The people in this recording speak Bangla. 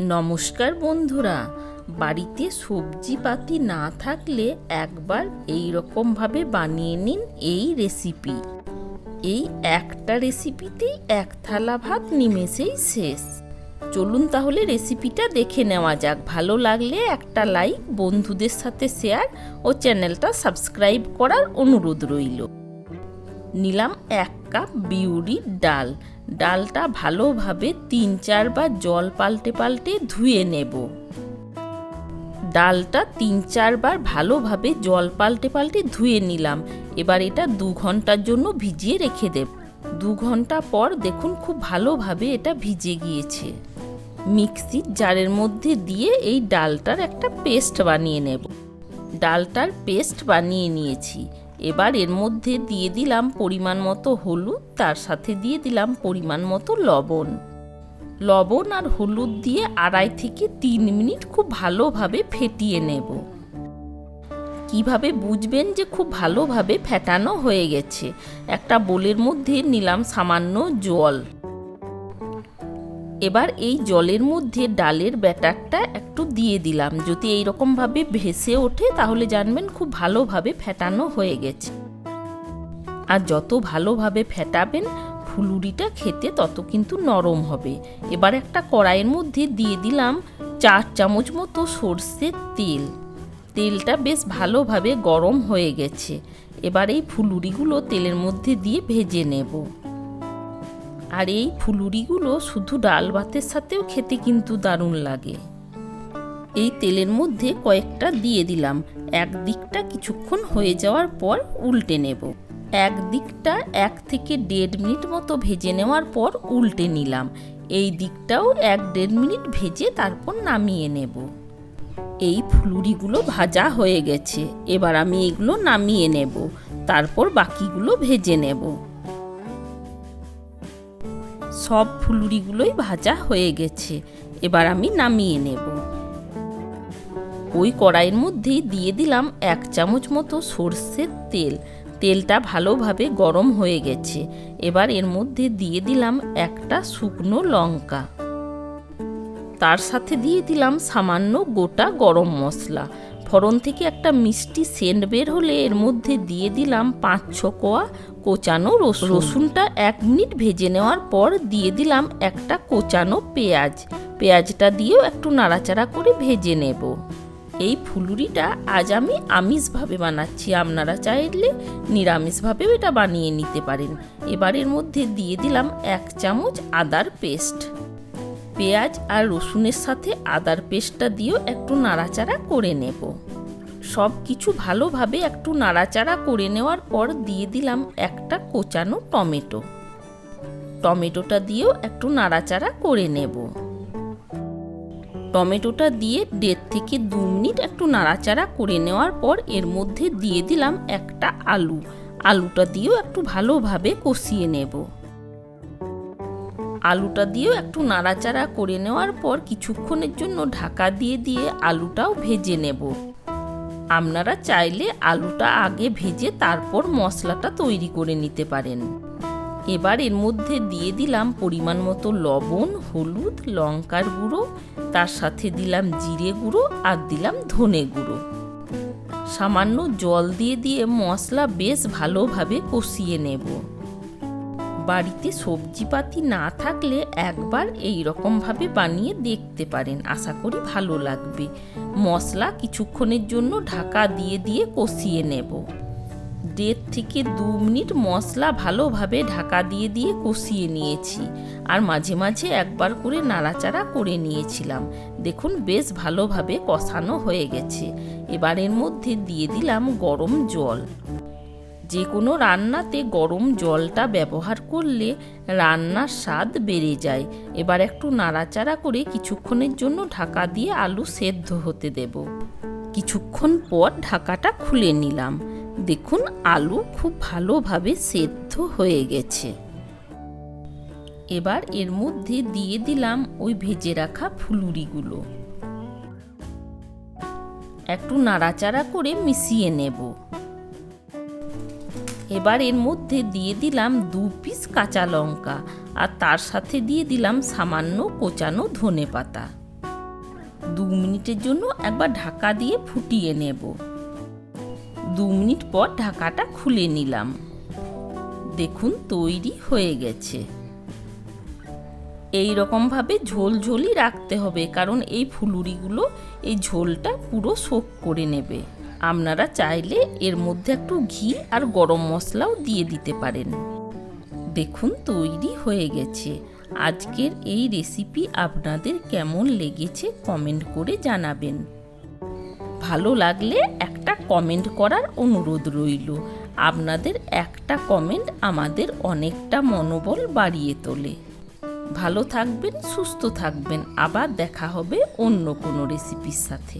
নমস্কার বন্ধুরা, বাড়িতে সবজি পাতি না থাকলে একবার এই রকমভাবে বানিয়ে নিন এই রেসিপি। এই একটা রেসিপিতেই এক থালা ভাত নিমেষেই শেষ। চলুন তাহলে রেসিপিটা দেখে নেওয়া যাক। ভালো লাগলে একটা লাইক, বন্ধুদের সাথে শেয়ার ও চ্যানেলটা সাবস্ক্রাইব করার অনুরোধ রইল। নিলাম এক কাপ বিউরির ডাল। ডালটা ভালোভাবে তিন চারবার জল পাল্টে পাল্টে ধুয়ে নেব। ডালটা তিন চারবার ভালোভাবে জল পাল্টে পাল্টে ধুয়ে নিলাম। এবার এটা দু ঘণ্টার জন্য ভিজিয়ে রেখে দেব। দু ঘণ্টা পর দেখুন খুব ভালোভাবে এটা ভিজে গিয়েছে। মিক্সির জারের মধ্যে দিয়ে এই ডালটার একটা পেস্ট বানিয়ে নেব। ডালটার পেস্ট বানিয়ে নিয়েছি। এবার এর মধ্যে দিয়ে দিলাম পরিমাণ মতো হলুদ, তার সাথে দিয়ে দিলাম পরিমাণ মতো লবণ। লবণ আর হলুদ দিয়ে আড়াই থেকে তিন মিনিট খুব ভালোভাবে ফেটিয়ে নেব। কীভাবে বুঝবেন যে খুব ভালোভাবে ফেটানো হয়ে গেছে? একটা বোলের মধ্যে নিলাম সামান্য জল। এবার এই জলের মধ্যে ডালের ব্যাটারটা একটু দিয়ে দিলাম। যদি এই রকমভাবে ভেসে ওঠে, তাহলে জানবেন খুব ভালোভাবে ফেটানো হয়ে গেছে। আর যত ভালোভাবে ফেটাবেন, ফুলুরিটা খেতে তত কিন্তু নরম হবে। এবার একটা কড়াইয়ের মধ্যে দিয়ে দিলাম চার চামচ মতো সর্ষের তেল। তেলটা বেশ ভালোভাবে গরম হয়ে গেছে। এবার এই ফুলুরিগুলো তেলের মধ্যে দিয়ে ভেজে নেব। আর এই ফুলুরিগুলো শুধু ডাল ভাতের সাথেও খেতে কিন্তু দারুণ লাগে। এই তেলের মধ্যে কয়েকটা দিয়ে দিলাম। এক দিকটা কিছুক্ষণ হয়ে যাওয়ার পর উল্টে নেব। এক দিকটা এক থেকে দেড় মিনিট মতো ভেজে নেওয়ার পর উল্টে নিলাম। এই দিকটাও এক দেড় মিনিট ভেজে তারপর নামিয়ে নেব। এই ফুলুরিগুলো ভাজা হয়ে গেছে। এবার আমি এগুলো নামিয়ে নেব। তারপর বাকিগুলো ভেজে নেব। সব ফুলুরিগুলোই ভাজা হয়ে গেছে। এবার আমি নামিয়ে নেব। ওই কড়াইয়ের মধ্যেই দিয়ে দিলাম এক চামচ মতো সর্ষের তেল। তেলটা ভালোভাবে গরম হয়ে গেছে। এবার এর মধ্যে দিয়ে দিলাম একটা শুকনো লঙ্কা। তার সাথে দিয়ে দিলাম সামান্য গোটা গরম মশলা। ফোড়ন থেকে একটা মিষ্টি সেন্ট বের হলে এর মধ্যে দিয়ে দিলাম পাঁচ ছ কোয়া কোচানো রসুন। রসুনটা এক মিনিট ভেজে নেওয়ার পর দিয়ে দিলাম একটা কোচানো পেঁয়াজ। পেঁয়াজটা দিয়েও একটু নাড়াচাড়া করে ভেজে নেব। এই ফুলুরিটা আজ আমি আমিষভাবে বানাচ্ছি। আপনারা চাইলে নিরামিষভাবেও এটা বানিয়ে নিতে পারেন। এবার এর মধ্যে দিয়ে দিলাম এক চামচ আদার পেস্ট। পেঁয়াজ আর রসুনের সাথে আদার পেস্টটা দিয়েও একটু নাড়াচাড়া করে নেব। সব কিছু ভালোভাবে একটু নাড়াচাড়া করে নেওয়ার পর দিয়ে দিলাম একটা কোচানো টমেটো। টমেটোটা দিয়েও একটু নাড়াচাড়া করে নেব। টমেটোটা দিয়ে দেড় থেকে দু মিনিট একটু নাড়াচাড়া করে নেওয়ার পর এর মধ্যে দিয়ে দিলাম একটা আলু। আলুটা দিয়েও একটু ভালোভাবে কষিয়ে নেব। আলুটা দিয়েও একটু নাড়াচাড়া করে নেওয়ার পর কিছুক্ষণের জন্য ঢাকা দিয়ে দিয়ে আলুটাও ভেজে নেব। আপনারা চাইলে আলুটা আগে ভেজে তারপর মশলাটা তৈরি করে নিতে পারেন। এবার এর মধ্যে দিয়ে দিলাম পরিমাণ মতো লবণ, হলুদ, লঙ্কার গুঁড়ো, তার সাথে দিলাম জিরে গুঁড়ো আর দিলাম ধনে গুঁড়ো। সামান্য জল দিয়ে দিয়ে মশলা বেশ ভালোভাবে কষিয়ে নেব। বাড়িতে সবজিপাতি না থাকলে একবার এই রকমভাবে বানিয়ে দেখতে পারেন। আশা করি ভালো লাগবে। মশলা কিছুক্ষণের জন্য ঢাকা দিয়ে দিয়ে কষিয়ে নেব। দেড় থেকে দু মিনিট মশলা ভালোভাবে ঢাকা দিয়ে দিয়ে কষিয়ে নিয়েছি। আর মাঝে মাঝে একবার করে নাড়াচাড়া করে নিয়েছিলাম। দেখুন, বেশ ভালোভাবে কষানো হয়ে গেছে। এবারের মধ্যে দিয়ে দিলাম গরম জল। যে কোনো রান্নাতে গরম জলটা ব্যবহার করলে রান্নার স্বাদ বেড়ে যায়। এবার একটু নাড়াচাড়া করে কিছুক্ষণের জন্য ঢাকা দিয়ে আলু সেদ্ধ হতে দেব। কিছুক্ষণ পর ঢাকাটা খুলে নিলাম। দেখুন, আলু খুব ভালোভাবে সেদ্ধ হয়ে গেছে। এবার এর মধ্যে দিয়ে দিলাম ওই ভেজে রাখা ফুলুরিগুলো। একটু নাড়াচাড়া করে মিশিয়ে নেব। এবার এর মধ্যে দিয়ে দিলাম দু পিস কাঁচা লঙ্কা আর তার সাথে দিয়ে দিলাম সামান্য কোচানো ধনে পাতা। দু মিনিটের জন্য একবার ঢাকা দিয়ে ফুটিয়ে নেব। দু মিনিট পর ঢাকাটা খুলে নিলাম। দেখুন, তৈরি হয়ে গেছে। এই রকমভাবে ঝোল ঝোলই রাখতে হবে, কারণ এই ফুলুরিগুলো এই ঝোলটা পুরো সোক করে নেবে। আপনারা চাইলে এর মধ্যে একটু ঘি আর গরম মশলাও দিয়ে দিতে পারেন। দেখুন, তৈরি হয়ে গেছে। আজকের এই রেসিপি আপনাদের কেমন লেগেছে কমেন্ট করে জানাবেন। ভালো লাগলে একটা কমেন্ট করার অনুরোধ রইল। আপনাদের একটা কমেন্ট আমাদের অনেকটা মনোবল বাড়িয়ে তোলে। ভালো থাকবেন, সুস্থ থাকবেন। আবার দেখা হবে অন্য কোনো রেসিপির সাথে।